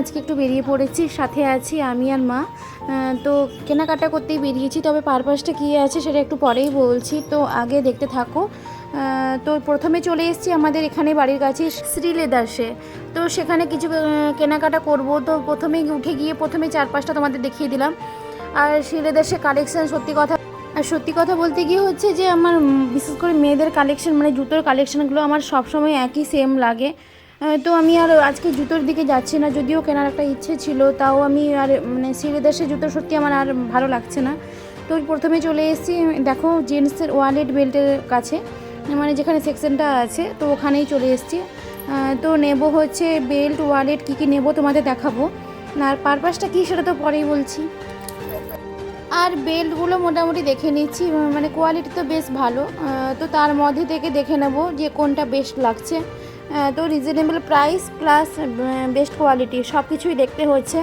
আজকে একটু বেরিয়ে পড়েছি, সাথে আছি আমি আর মা। তো কেনাকাটা করতেই বেরিয়েছি, তবে পারপাসটা কী আছে সেটা একটু পরেই বলছি। তো আগে দেখতে থাকো। তো প্রথমে চলে এসেছি আমাদের এখানে বাড়ির কাছে শ্রী লেদার্সে তো সেখানে কিছু কেনাকাটা করব। তো প্রথমে উঠে গিয়ে প্রথমে চার পাঁচটা তোমাদের দেখিয়ে দিলাম। আর শ্রী লেদার্সে কালেকশান সত্যি কথা, আর সত্যি কথা বলতে গিয়ে হচ্ছে যে আমার বিশেষ করে মেয়েদের কালেকশন মানে জুতোর কালেকশানগুলো আমার সবসময় একই সেম লাগে। তো আমি আর আজকে জুতোর দিকে যাচ্ছি না, যদিও কেনার একটা ইচ্ছে ছিল, তাও আমি আর মানে সিঁড়িদাসে জুতো সত্যি আমার আর ভালো লাগছে না। তো প্রথমে চলে এসেছি, দেখো জেন্টসের ওয়ালেট বেল্টের কাছে মানে যেখানে সেকশনটা আছে, তো ওখানেই চলে এসেছি। তো নেব হচ্ছে বেল্ট, ওয়ালেট, কী কী নেব তোমাদের দেখাবো। আর পারপাসটা কী সেটা তো পরেই বলছি। আর বেল্টগুলো মোটামুটি দেখে নিচ্ছি মানে কোয়ালিটি তো বেশ ভালো। তো তার মধ্যে থেকে দেখে নেব যে কোনটা বেস্ট লাগছে। তো reasonable price plus best quality সব কিছুই দেখতে হচ্ছে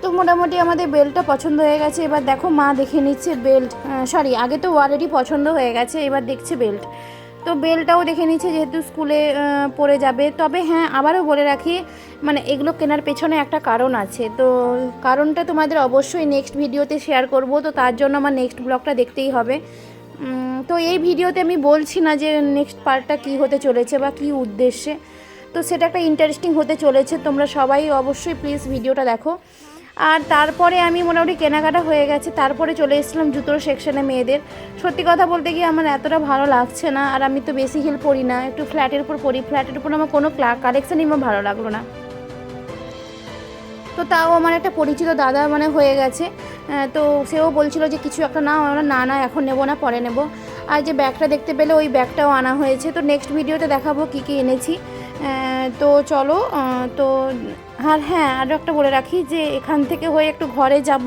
তো মোটামুটি আমাদের বেল্টটা পছন্দ হয়ে গেছে। এবার দেখো মা দেখে নিচ্ছে বেল্ট। সরি আগে তো অলরেডি পছন্দ হয়ে গেছে, এবার দেখছে বেল্ট। তো বেলটাও দেখে নিচ্ছে যেহেতু স্কুলে পড়ে যাবে। তবে হ্যাঁ আবারও বলে রাখি মানে এগুলো কেনার পেছনে একটা কারণ আছে। তো কারণটা তোমাদের অবশ্যই নেক্সট ভিডিওতে শেয়ার করব। তো তার জন্য আমার নেক্সট ব্লগটা দেখতেই হবে। তো এই ভিডিওতে আমি বলছি না যে নেক্সট পার্টটা কী হতে চলেছে বা কী উদ্দেশ্যে। তো সেটা একটা ইন্টারেস্টিং হতে চলেছে। তোমরা সবাই অবশ্যই প্লিজ ভিডিওটা দেখো। আর তারপরে আমি মোটামুটি কেনাকাটা হয়ে গেছে। তারপরে চলে এসেছিলাম জুতোর সেকশনে মেয়েদের। সত্যি কথা বলতে গিয়ে আমার এতটা ভালো লাগছে না। আর আমি তো বেশি হিল পরি না। একটু ফ্ল্যাটের উপর পরি। ফ্ল্যাটের উপর আমার কোনো কালেকশানই আমার ভালো লাগল না। তো তাও আমার একটা পরিচিত দাদা মানে হয়ে গেছে। তো সেও বলছিল যে কিছু একটা না আমরা না না, এখন নেব না, পরে নেব। আর যে ব্যাগটা দেখতে পেলে ওই ব্যাগটাও আনা হয়েছে। তো নেক্সট ভিডিওতে দেখাবো কী কী এনেছি। তো চলো তো আর হ্যাঁ আরও একটা বলে রাখি যে এখান থেকে হয়ে একটু ঘরে যাব,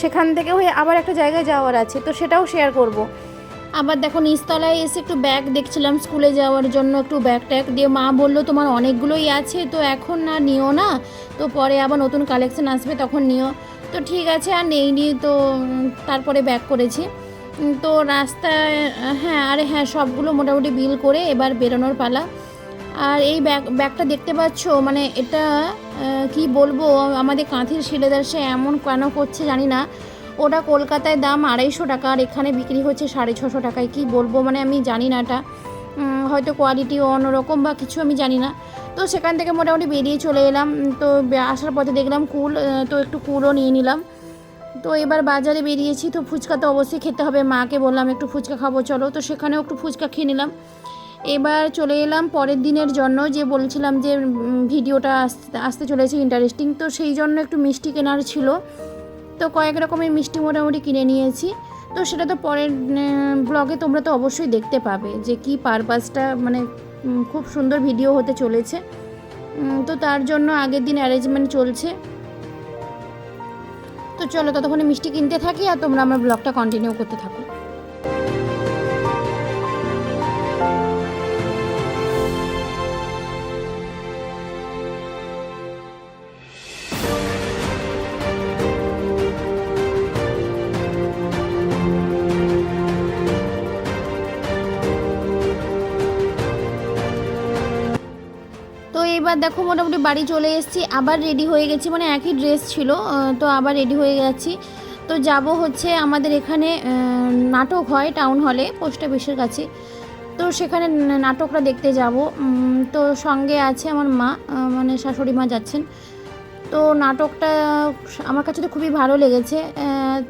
সেখান থেকে হয়ে আবার একটা জায়গায় যাওয়ার আছে, তো সেটাও শেয়ার করব। আবার দেখো নিচতলায় এসে একটু ব্যাগ দেখছিলাম স্কুলে যাওয়ার জন্য একটু ব্যাগ ট্যাগ দিয়ে মা বলল, তোমার অনেকগুলোই আছে, তো এখন না নিও না, তো পরে আবার নতুন কালেকশন আসবে, তখন নিও। তো ঠিক আছে, আর নেই নি তো তারপরে ব্যাক করেছি। তো রাস্তায় হ্যাঁ আরে হ্যাঁ সবগুলো মোটামুটি বিল করে এবার বেরোনোর পালা। আর এই ব্যাগ ব্যাগটা দেখতে পাচ্ছ? মানে এটা কি বলব? আমাদের কাঁথির শিলেদার সে এমন কেন করছে জানি না। ওটা কলকাতায় দাম আড়াইশো টাকা আর এখানে বিক্রি হচ্ছে সাড়ে ছশো টাকায়। কি বলব? মানে আমি জানি না এটা। হয়তো কোয়ালিটি অন্যরকম বা কিছু আমি জানি না। তো সেখান থেকে মোটামুটি বেরিয়ে চলে এলাম। তো আসার পথে দেখলাম কুল তো একটু কুলও নিয়ে নিলাম। তো এবার বাজারে বেরিয়েছি। তো ফুচকা তো অবশ্যই খেতে হবে। মাকে বললাম, একটু ফুচকা খাব, চলো। তো সেখানেও একটু ফুচকা খেয়ে নিলাম। এবার চলে এলাম পরের দিনের জন্য যে বলছিলাম যে ভিডিওটা আসতে আসতে চলেছে ইন্টারেস্টিং তো সেই জন্য একটু মিষ্টি কেনার ছিল। তো কয়েক রকমের মিষ্টি মোটামুটি কিনে নিয়েছি। তো সেটা তো পরের ব্লগে তোমরা তো অবশ্যই দেখতে পাবে যে কি পারপাসটা মানে খুব সুন্দর ভিডিও হতে চলেছে। তো তার জন্য আগের দিন অ্যারেঞ্জমেন্ট চলছে। তো চলো ততক্ষণে মিষ্টি কিনতে থাকি আর তোমরা আমার ব্লগটা কন্টিনিউ করতে থাকো। দেখো, মোটামুটি বাড়ি চলে এসেছি। আবার রেডি হয়ে গেছি মানে একই ড্রেস ছিল তো আবার রেডি হয়ে গেছি। তো যাব হচ্ছে আমাদের এখানে নাটক হয় টাউন হলে পোস্ট অফিসের কাছে। তো সেখানে নাটকটা দেখতে যাব। তো সঙ্গে আছে আমার মা মানে শাশুড়ি মা যাচ্ছেন। তো নাটকটা আমার কাছে তো খুবই ভালো লেগেছে।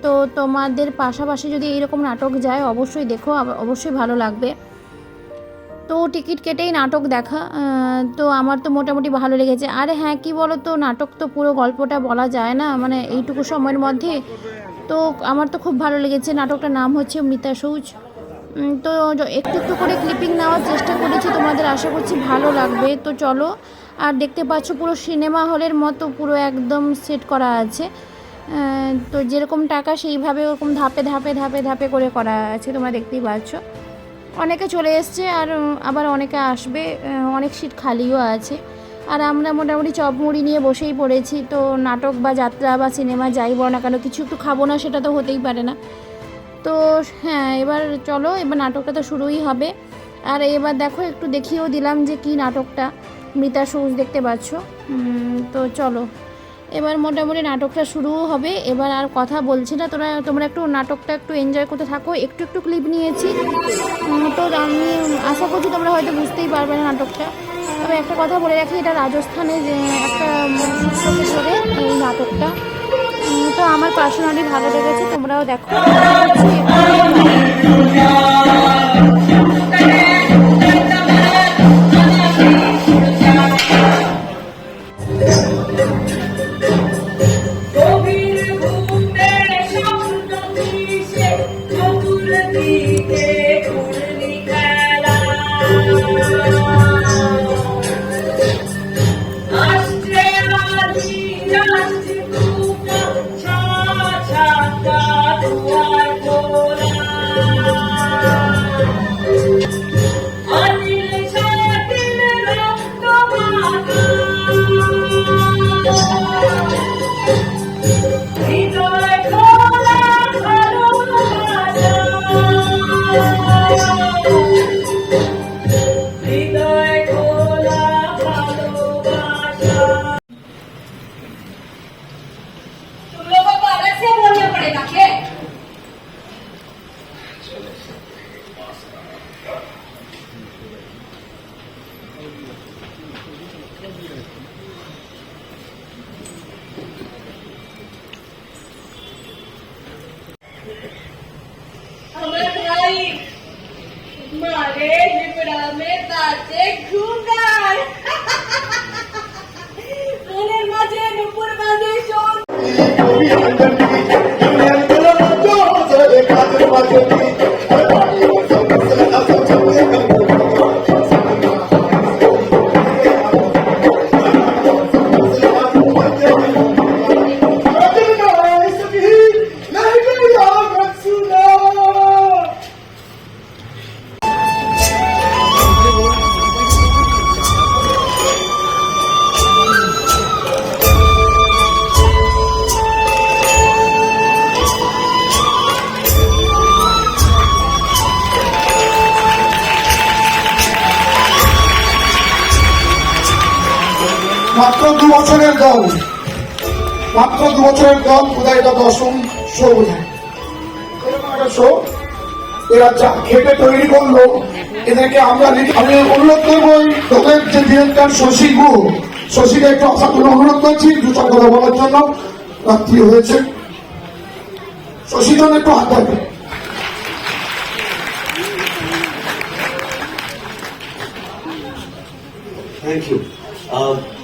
তো তোমাদের পাশাপাশি যদি এইরকম নাটক যায়, অবশ্যই দেখো অবশ্যই ভালো লাগবে। তো টিকিট কেটেই নাটক দেখা তো আমার তো মোটামুটি ভালো লেগেছে। আর হ্যাঁ কি বলো তো নাটক তো পুরো গল্পটা বলা যায় না মানে এইটুকু সময়ের মধ্যে। তো আমার তো খুব ভালো লেগেছে, নাটকটার নাম হচ্ছে মিতা সৌজ। তো একটু একটু করে ক্লিপিং নেওয়ার চেষ্টা করেছি, তোমাদের আশা করছি ভালো লাগবে। তো চলো, আর দেখতে পাচ্ছ পুরো সিনেমা হলের মতো পুরো একদম সেট করা আছে। তো যেরকম টাকা সেইভাবে ওরকম ধাপে ধাপে ধাপে ধাপে করে করা আছে, তোমরা দেখতেই পাচ্ছ। অনেকে চলে এসছে আর আবার অনেকে আসবে অনেক সিট খালিও আছে। আর আমরা মোটামুটি চপ মুড়ি নিয়ে বসেই পড়েছি, তো নাটক বা যাত্রা বা সিনেমা যাই বলো না কেন, কিছু একটু খাব না সেটা তো হতেই পারে না। তো হ্যাঁ এবার চলো, এবার নাটকটা তো শুরুই হবে। আর এবার দেখো, একটু দেখিয়েও দিলাম যে কি নাটকটা। মৃতা সৌজ দেখতে পাচ্ছ। তো চলো। এবার মোটামুটি নাটকটা শুরুও হবে। এবার আর কথা বলছি না। তোরা, তোমরা একটু নাটকটা একটু এনজয় করতে থাকো। একটু একটু ক্লিপ নিয়েছি। তো আমি আশা করছি তোমরা হয়তো বুঝতেই পারবে না নাটকটা। তবে একটা কথা বলে রাখি, এটা রাজস্থানে একটা এই নাটকটা। তো আমার পার্সোনালি ভালো লেগেছে, তোমরাও দেখো। মাত্র দু বছরের দল। মাত্র দু বছরের দল, কোথায় এটা দশম শো বোধহয় এরা যা খেটে তৈরি করল, এদেরকে আমরা আমি অনুরোধ করব তোদের যে ডিরেক্টর শশী গু শশীকে একটু আসার অনুরোধ করছি, দু চার কথা বলার জন্য রাত্রি হয়েছে। জন্য একটু হাত থ্যাংক ইউ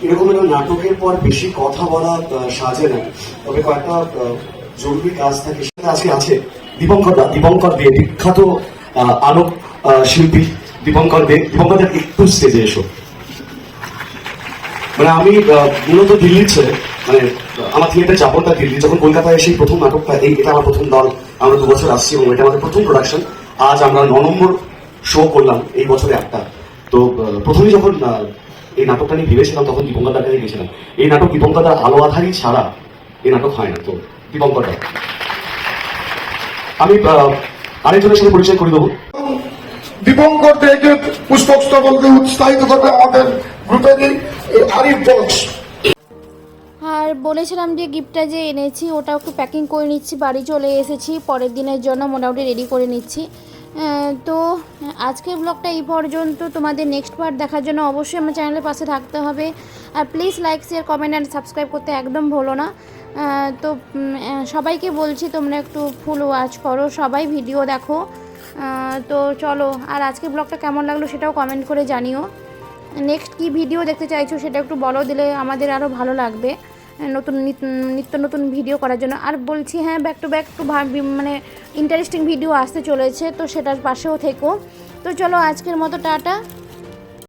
এরকম একটা নাটকের পর বেশি কথা বলা সাজে না। তবে কয়েকটা জরুরি কাজ থাকে, সেটা আজকে আছে। দীপঙ্কর দা, দীপঙ্কর দে, বিখ্যাত আলোক শিল্পী দীপঙ্কর দে। দীপঙ্কর দা, একটু স্টেজে এসো। মানে আমি মূলত দিল্লির ছেলে। মানে আমার থিয়েটার চাপনটা দিল্লি। যখন কলকাতায় এসে প্রথম নাটকটা, এই এটা আমার প্রথম দল। আমরা দু বছর আসছি এবং এটা আমাদের প্রথম প্রোডাকশন আজ আমরা ন নম্বর শো করলাম এই বছরে একটা। তো প্রথমে যখন এই নাটকটা নিয়ে ভেবেছিলাম তখন দীপঙ্কর দার কাছে গেছিলাম এই নাটক দীপঙ্কর দার আলো আধারী ছাড়া এই নাটক হয় না। তো দীপঙ্কর দা আমি আরেকজনের সাথে পরিচয় করে দেবো। দীপঙ্কর দেকে পুষ্পক স্তবলকে উৎসাহিত করবে আমাদের গ্রুপেরই এই আরিফ বক্স। আর বলেছিলাম যে গিফটটা যে এনেছি ওটা একটু প্যাকিং করে নিচ্ছি বাড়ি চলে এসেছি পরের দিনের জন্য মোটামুটি রেডি করে নিচ্ছি। তো আজকের ব্লগটা এই পর্যন্ত। তোমাদের নেক্সট পার্ট দেখার জন্য অবশ্যই আমার চ্যানেলের পাশে থাকতে হবে। আর please like share comment and subscribe করতে একদম ভুলো না। তো সবাইকে বলছি, তোমরা একটু ফুল ওয়াচ করো, সবাই ভিডিও দেখো। তো চলো, আর আজকের ব্লগটা কেমন লাগল সেটাও কমেন্ট করে জানিও। নেক্সট কি ভিডিও দেখতে চাইছো সেটা একটু বলো, দিলে আমাদের আরও ভালো লাগবে। নতুন নিত- নিত্য নতুন ভিডিও করার জন্য। আর বলছি হ্যাঁ ব্যাক টু ব্যাক ভাব- মানে ইন্টারেস্টিং ভিডিও আসতে চলেছে, তো সেটার পাশেও থেকো। তো চলো আজকের মতো টাটা।